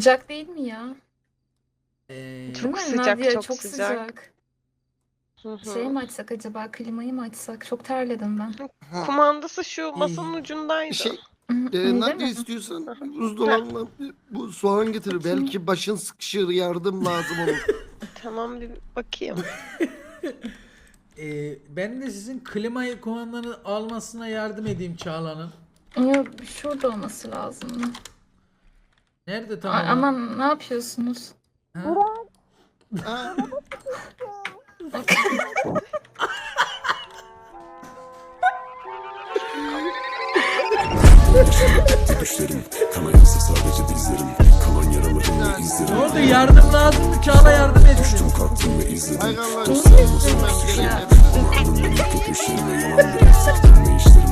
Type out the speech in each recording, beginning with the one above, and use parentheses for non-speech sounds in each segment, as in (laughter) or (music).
Sıcak değil mi ya? Ee, Değil Çok mi? sıcak, Nadia, çok çok sıcak. sıcak. Hı hı. Şey mi açsak acaba? Klimayı mı açsak? Çok terledim ben. Ha, Kumandası şu masanın ucundaydı. şey, e, Nadia mi? istiyorsan buzdolabına bir- bu soğan getir. Belki başın sıkışır yardım lazım (laughs) olur. Tamam bir bakayım. (laughs) e, ben de sizin klimayı kumandanı almasına yardım edeyim Çağla'nın. Yok, şurada olması lazım. Nerede tamam? aman ne yapıyorsunuz? Ha? Ha, Düşlerim sadece dizlerim Kalan yaralarım ve Ne izlerim oldu yardım lazım mı? Çağla yardım etsin. Kalktım ve izledim Hay Allah. Dostlarım olsun Ben Kulağımın köpüşlerime yalanlarım Sattım ve işlerim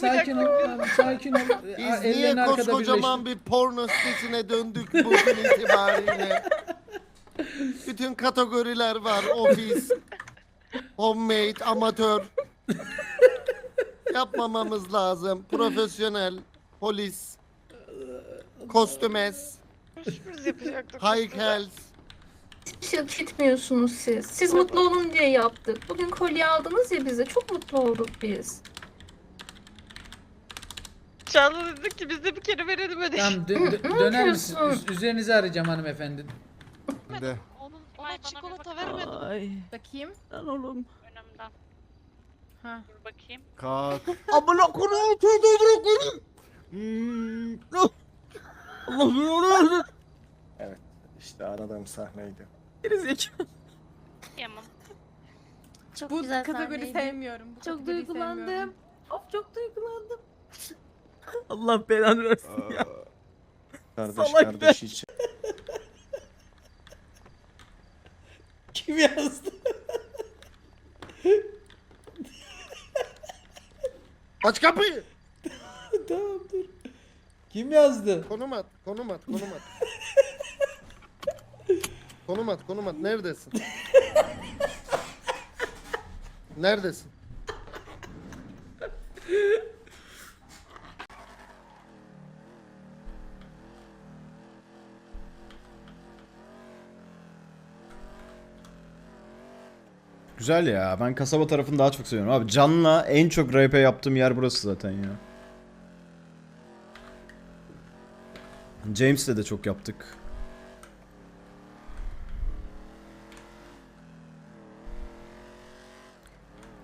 sakin ol. Sakin ol. Biz niye arkada koskocaman bir porno sitesine döndük bugün itibariyle? Bütün kategoriler var. Ofis, homemade, amatör. Yapmamamız lazım. Profesyonel, polis, kostümes, Sürpriz yapacaktık. high health. Hiç hak etmiyorsunuz siz. Siz mutlu olun diye yaptık. Bugün kolye aldınız ya bize. Çok mutlu olduk biz. Çağla dedi ki biz de bir kere verelim ödeşi. Tamam dö- dö- (laughs) Ne döner misin? Üz- üzerinizi arayacağım hanımefendi. De. Ona çikolata vermedim Bakayım. lan oğlum. önümden. Ha. Dur bakayım. Kalk. Amına koyayım tövbe bırakın. Hmm. Allah İşte aradığım sahneydi. Gerizekalı. Yamam. Çok Bu güzel kategori sahneydi. sevmiyorum. Bu Çok kategoriyi duygulandım. sevmiyorum. Of çok duygulandım. Allah belanı versin ya. Kardeş Salak kardeş için. Kim yazdı? Aç kapıyı. tamam dur. Kim yazdı? Konum at, konum at, konum at. konum at, konum at. Neredesin? Neredesin? Güzel ya. Ben kasaba tarafını daha çok seviyorum. Abi Can'la en çok RP yaptığım yer burası zaten ya. James'le de çok yaptık.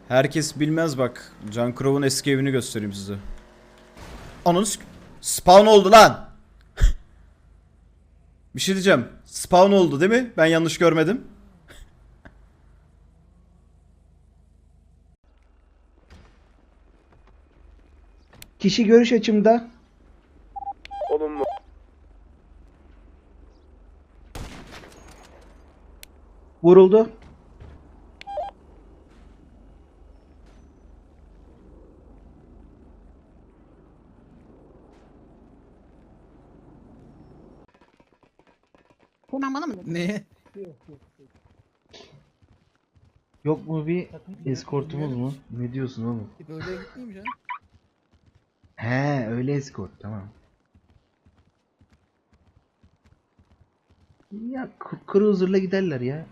Herkes bilmez bak. Can Crow'un eski evini göstereyim size. Ananı Spawn oldu lan. (laughs) Bir şey diyeceğim. Spawn oldu değil mi? Ben yanlış görmedim. Kişi görüş açımda. Olumlu. Vuruldu. Buradan bana mı dedin? Ne? Yok mu bir eskortumuz mu? Ne diyorsun oğlum? Böyle gitmeyeyim canım. He öyle eskort tamam. Ya cruiser'la giderler ya.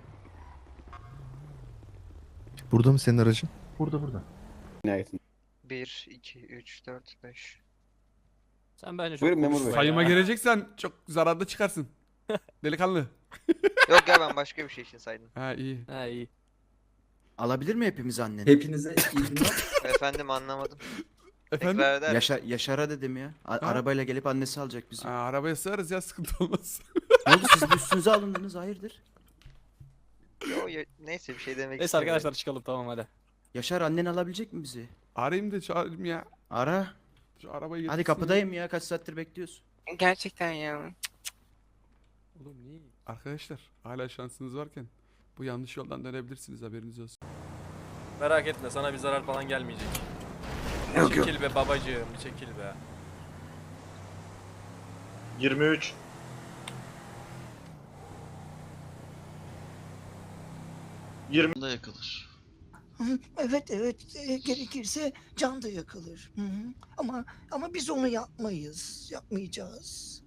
Burada mı senin aracın? Burada burada. 1, 2, 3, 4, 5. Sen bence çok Buyurun memur konuşma bey. ya. Sayıma gireceksen çok zararda çıkarsın. (laughs) Delikanlı. Yok ya ben başka bir şey için saydım. Ha iyi. Ha iyi. Alabilir mi hepimiz anneni? Hepinize iyi günler. Efendim anlamadım. Efendim? Tekrar eder. Yaşa Yaşar'a dedim ya. A- Ha? arabayla gelip annesi alacak bizi. Ha, arabaya sığarız ya sıkıntı olmaz. ne oldu siz de üstünüze alındınız hayırdır? Yo, ya- neyse bir şey demek Neyse istemiyorum. arkadaşlar çıkalım tamam hadi. Yaşar annen alabilecek mi bizi? Arayayım da çağırayım ya. Ara. Şu arabayı Hadi getirsin kapıdayım ya kaç saattir bekliyoruz. Gerçekten ya. ya. Oğlum niye? Arkadaşlar hala şansınız varken bu yanlış yoldan dönebilirsiniz haberiniz olsun. Merak etme sana bir zarar falan gelmeyecek. Yok, yok. çekil be babacığım bir çekil be. 23. Da yakılır. Evet evet e, gerekirse can da yakılır. Hı hı. Ama ama biz onu yapmayız. Yapmayacağız.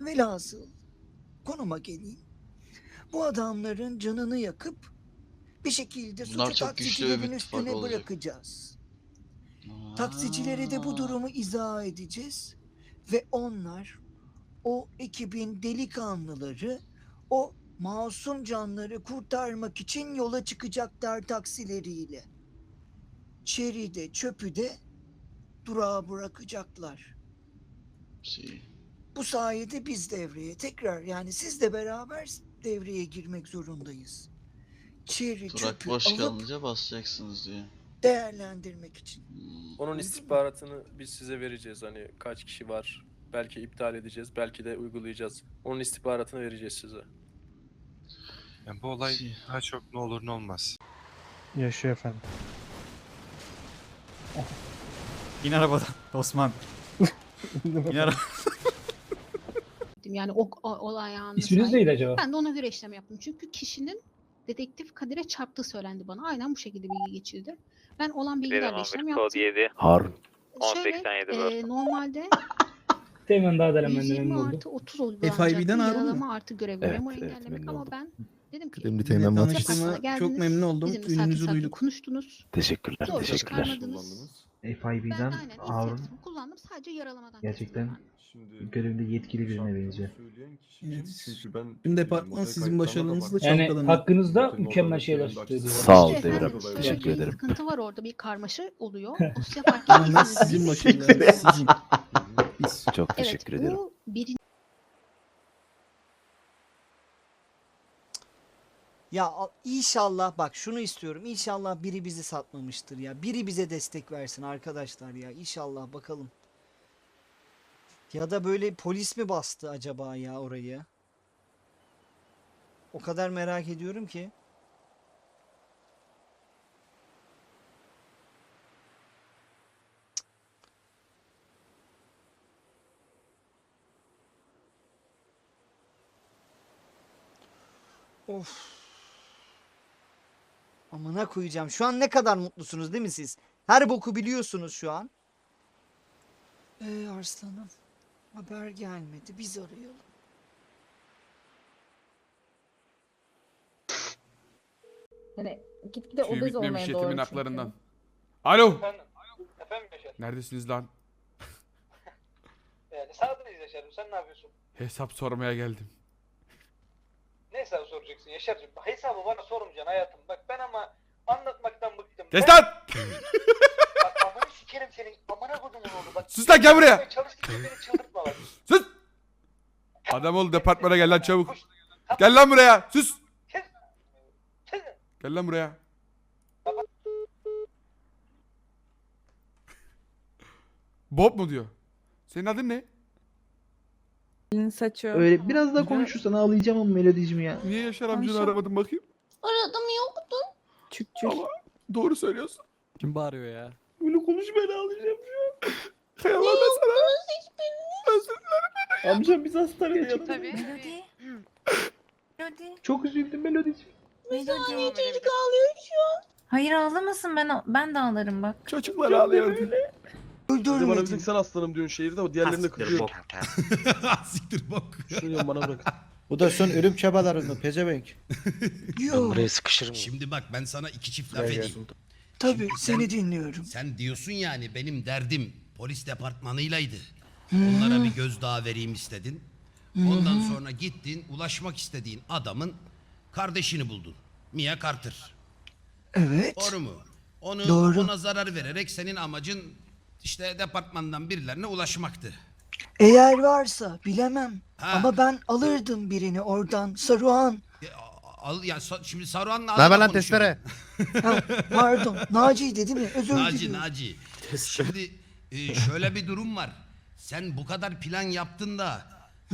Velhasıl konuma geleyim. Bu adamların canını yakıp bir şekilde Bunlar suçu çok güçlü taksicilerin üstüne olacak. bırakacağız. Taksicilere de bu durumu izah edeceğiz ve onlar o ekibin delikanlıları o masum canları kurtarmak için yola çıkacaklar taksileriyle. Çeri de çöpü de durağa bırakacaklar. Si. Bu sayede biz devreye tekrar yani sizle beraber devreye girmek zorundayız. Çeri Durak çöpü boş alıp basacaksınız diyor. Değerlendirmek için. Onun istihbaratını biz size vereceğiz. Hani kaç kişi var. Belki iptal edeceğiz. Belki de uygulayacağız. Onun istihbaratını vereceğiz size. Yani bu olay Si. daha çok ne olur ne olmaz. Yaşıyor efendim. (laughs) İn arabadan Osman. İn arabadan. Yani o, o olay anı. İsminiz neydi acaba? Ben de ona göre işlem yaptım. Çünkü kişinin dedektif Kadir'e çarptığı söylendi bana. Aynen bu şekilde bilgi geçildi. Ben olan bilgilerle işlem yaptım. Harun. Şöyle, e, normalde (laughs) Teğmen daha 120 artı 30 uygulanacaktı. FIB'den Harun mu? Yaralama artı görev Evet, memur evet, engellemek memnun ama oldum. ben dedim ki Kıdemli Teğmen Batı. departmana geldiniz, bizimle sakin sakin konuştunuz. Teşekkürler. Zorla çıkarmadınız. Ben FIB'den de aynen Harun inisiyatifimi kullandım. Sadece yaralamadan gerçekten kestim görevde yetkili birine benziyor. Tüm departman sizin başarınızla Yani çalkalanıyor. hakkınızda mükemmel şeyler söylüyor. Sağ ol Devrim. Teşekkür ederim. Sıkıntı var orada bir karmaşa oluyor. O size fark Ama sizin başarılarınız sizin. Biz. Çok Evet bu birinci Ya a- inşallah bak şunu istiyorum. İnşallah biri bizi satmamıştır ya. Biri bize destek versin arkadaşlar ya. İnşallah bakalım. Ya da böyle polis mi bastı acaba ya orayı? O kadar merak ediyorum ki. Of. Amına koyacağım. Şu an ne kadar mutlusunuz değil mi siz? Her boku biliyorsunuz şu an. Ee Arslanım. Haber gelmedi. Biz arayalım. hani gitgide Tüy obez bitmemiş olmaya yetimin doğru çünkü. haklarından. Alo. Efendim? Efendim Yaşar? Neredesiniz lan? (laughs) Yani sağdayız Yaşar'ım. Sen ne yapıyorsun? Hesap sormaya geldim. Ne hesabı soracaksın Yaşar'cığım? Hesabı bana sormayacaksın hayatım. Bak ben ama anlatmaktan bıktım. Kes lan! Bak amına sikerim senin. Amına kodumun oğlu bak. Sus lan gel buraya! Çalıştıkça beni çıldırtma bak. Sus! Adam ol departmana gel lan çabuk. Gel lan buraya. Sus. Gel lan buraya. Bob mu diyor? Senin adın ne? Saçı. Öyle biraz daha konuşursan ağlayacağım ama melodicim ya. Niye Yaşar amcanı Konuşalım. aramadın bakayım? Aradım yoktu. Çık çık. Ama doğru söylüyorsun. Kim bağırıyor ya? Böyle konuş ben ağlayacağım şu an. Kıyamam ben sana. Özür dilerim. Amcam biz hastanede yanında. Tabii. Melodi. Melodi. Çok üzüldüm melodicim. Melodi. Hayır ağlamasın ben ben de ağlarım bak. Çocuklar ağlıyor. Öldürmedin. sen aslanım diyorsun şehirde o diğerlerini kırıyor. (laughs) Siktir bak. Şunu bana bırak. Bu da son ölüm çabaları mı pezevenk? (laughs) Yok. sıkışırım. Şimdi bak ben sana iki çift laf edeyim. Tabii sen- seni dinliyorum. Sen diyorsun yani benim derdim polis departmanıylaydı. Hmm. Onlara bir gözdağı vereyim istedin. Ondan sonra gittin ulaşmak istediğin adamın kardeşini buldun. Mia Carter. Evet. Doğru mu? Onu Doğru. ona zarar vererek senin amacın işte departmandan birilerine ulaşmaktı. Eğer varsa bilemem. Ha. Ama ben alırdım birini oradan. Saruhan. E, a- Al ya sa- şimdi Saruhan'la Ne haber lan testere? Ha, pardon. (laughs) Naci'ydi değil mi? Özür Naci diliyorum. Naci. Şimdi e, şöyle bir durum var. Sen bu kadar plan yaptın da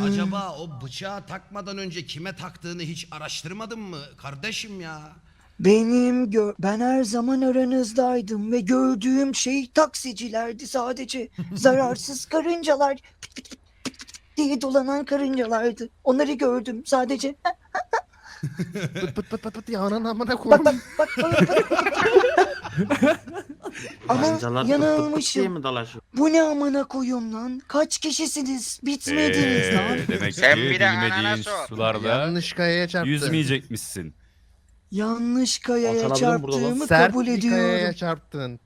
acaba o bıçağı takmadan önce kime taktığını hiç araştırmadın mı kardeşim ya? Benim gö- ben her zaman aranızdaydım ve gördüğüm şey taksicilerdi sadece. (laughs) Zararsız karıncalar. Pıt pıt pıt pıt pıt diye dolanan karıncalardı. Onları gördüm sadece. (laughs) Pıt pıt pıt pıt pıt ya ananı amına Bak koyayım. bak bak bak. bak. (laughs) Ama yanılmışım. mi dalaşıyor? Bu ne amına koyayım lan? Kaç kişisiniz? Bitmediniz lan. Demek Sen bir de sor. sularda Yanlış kayaya çarptın. yüzmeyecekmişsin. Yanlış kayaya mi burada lan? çarptığımı Sert kabul bir kayaya ediyorum. çarptın.